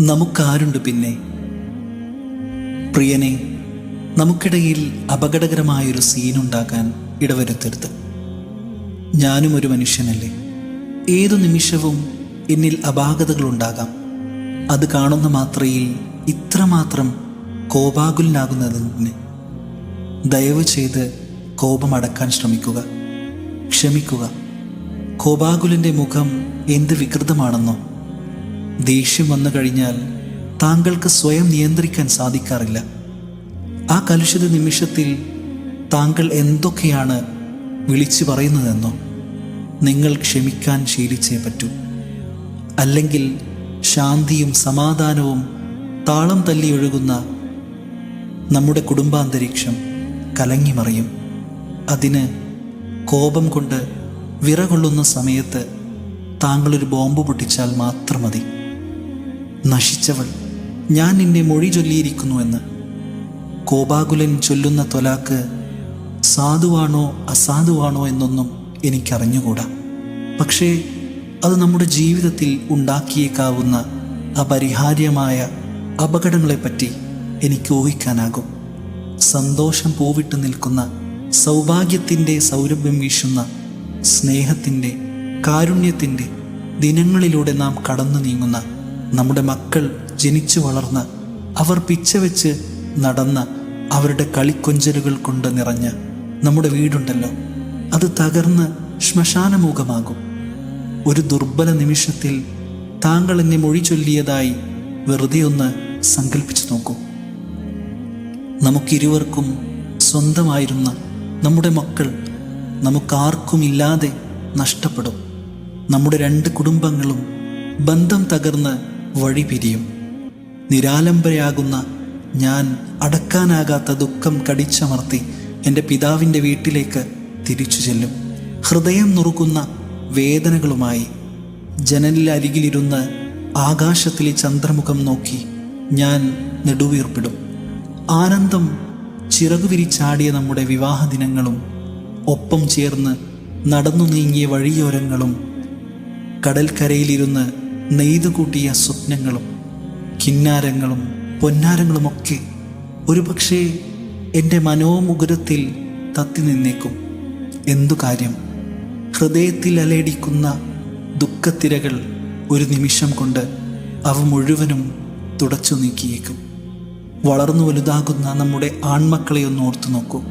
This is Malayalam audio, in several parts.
നമുക്കാരുണ്ട് പിന്നെ. പ്രിയനെ നമുക്കിടയിൽ അപകടകരമായൊരു സീനുണ്ടാക്കാൻ ഇടവരുത്തരുത്. ഞാനും ഒരു മനുഷ്യനല്ലേ. ഏതു നിമിഷവും എന്നിൽ അപാകതകളുണ്ടാകാം. അത് കാണുന്ന മാത്രയിൽ ഇത്രമാത്രം കോപാകുലനാകുന്നതിന് ദയവ് ചെയ്ത് കോപമടക്കാൻ ശ്രമിക്കുക. ക്ഷമിക്കുക. കോപാകുലിന്റെ മുഖം എന്ത് വികൃതമാണെന്നോ. ദേഷ്യം വന്നു കഴിഞ്ഞാൽ താങ്കൾക്ക് സ്വയം നിയന്ത്രിക്കാൻ സാധിക്കാറില്ല. ആ കലുഷിത നിമിഷത്തിൽ താങ്കൾ എന്തൊക്കെയാണ് വിളിച്ചു പറയുന്നതെന്നോ നിങ്ങൾ ക്ഷമിക്കാൻ ശീലിച്ചേ പറ്റൂ. അല്ലെങ്കിൽ ശാന്തിയും സമാധാനവും താളം തല്ലി ഒഴുകുന്ന നമ്മുടെ കുടുംബാന്തരീക്ഷം കലങ്ങിമറിയും അതിന് കോപം കൊണ്ട് വിറകൊള്ളുന്ന സമയത്ത് താങ്കളൊരു ബോംബ് പൊട്ടിച്ചാൽ മാത്രം മതി. നശിച്ചവൾ. ഞാൻ നിന്നെ മൊഴി ചൊല്ലിയിരിക്കുന്നുവെന്ന്. കോപാകുലൻ ചൊല്ലുന്ന തൊലാക്ക് സാധുവാണോ അസാധുവാണോ എന്നൊന്നും എനിക്കറിഞ്ഞുകൂടാ. പക്ഷേ അത് നമ്മുടെ ജീവിതത്തിൽ ഉണ്ടാക്കിയേക്കാവുന്ന അപരിഹാര്യമായ അപകടങ്ങളെപ്പറ്റി എനിക്ക് ഊഹിക്കാനാകും. സന്തോഷം പൂവിട്ട് നിൽക്കുന്ന സൗഭാഗ്യത്തിന്റെ സൗരഭ്യം വീശുന്ന സ്നേഹത്തിന്റെ കാരുണ്യത്തിന്റെ ദിനങ്ങളിലൂടെ നാം കടന്നു നീങ്ങുന്ന നമ്മുടെ മക്കൾ ജനിച്ചു വളർന്ന് അവർ പിച്ചവെച്ച് നടന്ന അവരുടെ കളിക്കൊഞ്ചലുകൾ കൊണ്ട് നിറഞ്ഞ് നമ്മുടെ വീടുണ്ടല്ലോ. അത് തകർന്ന് ശ്മശാനമുഖമാകും. ഒരു ദുർബല നിമിഷത്തിൽ താങ്കൾ എന്നെ മൊഴി ചൊല്ലിയതായി വെറുതെ ഒന്ന് സങ്കല്പിച്ചു നോക്കൂ. നമുക്കിരുവർക്കും സ്വന്തമായിരുന്ന നമ്മുടെ മക്കൾ നമുക്കാർക്കുമില്ലാതെ നഷ്ടപ്പെടും. നമ്മുടെ രണ്ട് കുടുംബങ്ങളും ബന്ധം തകർന്ന് വഴി പിരിയും. നിരാലംബരയാകുന്ന ഞാൻ അടക്കാനാകാത്ത ദുഃഖം കടിച്ചമർത്തി എന്റെ പിതാവിന്റെ വീട്ടിലേക്ക് തിരിച്ചു ചെല്ലും. ഹൃദയം നുറുക്കുന്ന വേദനകളുമായി ജനലിലരികിലിരുന്ന് ആകാശത്തിലെ ചന്ദ്രമുഖം നോക്കി ഞാൻ നെടുവീർപ്പിടും. ആനന്ദം ചിറകു വിരിച്ചാടിയ നമ്മുടെ വിവാഹ ദിനങ്ങളും ഒപ്പം ചേർന്ന് നടന്നു നീങ്ങിയ വഴിയോരങ്ങളും കടൽക്കരയിലിരുന്ന് നെയ്തുകൂട്ടിയ സ്വപ്നങ്ങളും കിന്നാരങ്ങളും പൊന്നാരങ്ങളുമൊക്കെ ഒരുപക്ഷേ എന്റെ മനോമുകുരത്തിൽ തത്തി നിന്നേക്കും. എന്തു കാര്യം? ഹൃദയത്തിൽ അലയടിക്കുന്ന ദുഃഖത്തിരകൾ ഒരു നിമിഷം കൊണ്ട് അവ മുഴുവനും തുടച്ചു നീക്കിയേക്കും. വളർന്നു വലുതാകുന്ന നമ്മുടെ ആൺമക്കളെ ഒന്ന് ഓർത്തു നോക്കൂ.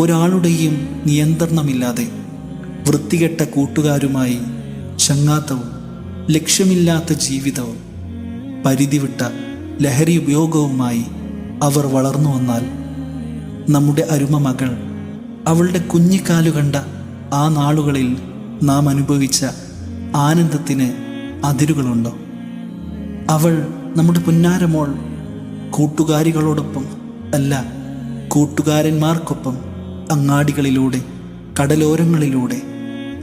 ഒരാളുടെയും നിയന്ത്രണമില്ലാതെ വൃത്തികെട്ട കൂട്ടുകാരുമായി ചങ്ങാത്തവും ലക്ഷ്യമില്ലാത്ത ജീവിതവും പരിധിവിട്ട ലഹരി ഉപയോഗവുമായി അവർ വളർന്നു വന്നാൽ നമ്മുടെ അരുമ മകൾ അവളുടെ കുഞ്ഞിക്കാലു കണ്ട ആ നാളുകളിൽ നാം അനുഭവിച്ച ആനന്ദത്തിന് അതിരുകളുണ്ടോ? അവൾ നമ്മുടെ പുന്നാരമോൾ കൂട്ടുകാരികളോടൊപ്പം അല്ല കൂട്ടുകാരന്മാർക്കൊപ്പം അങ്ങാടികളിലൂടെ കടലോരങ്ങളിലൂടെ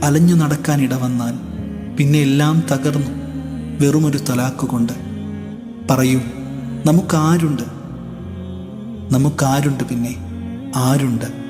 അലഞ്ഞു നടക്കാൻ ഇടവന്നാൽ പിന്നെ എല്ലാം തകർന്നു. വെറുമൊരു തലാക്ക് കൊണ്ട്. പറയൂ നമുക്കാരുണ്ട്? നമുക്കാരുണ്ട് പിന്നെ ആരുണ്ട്?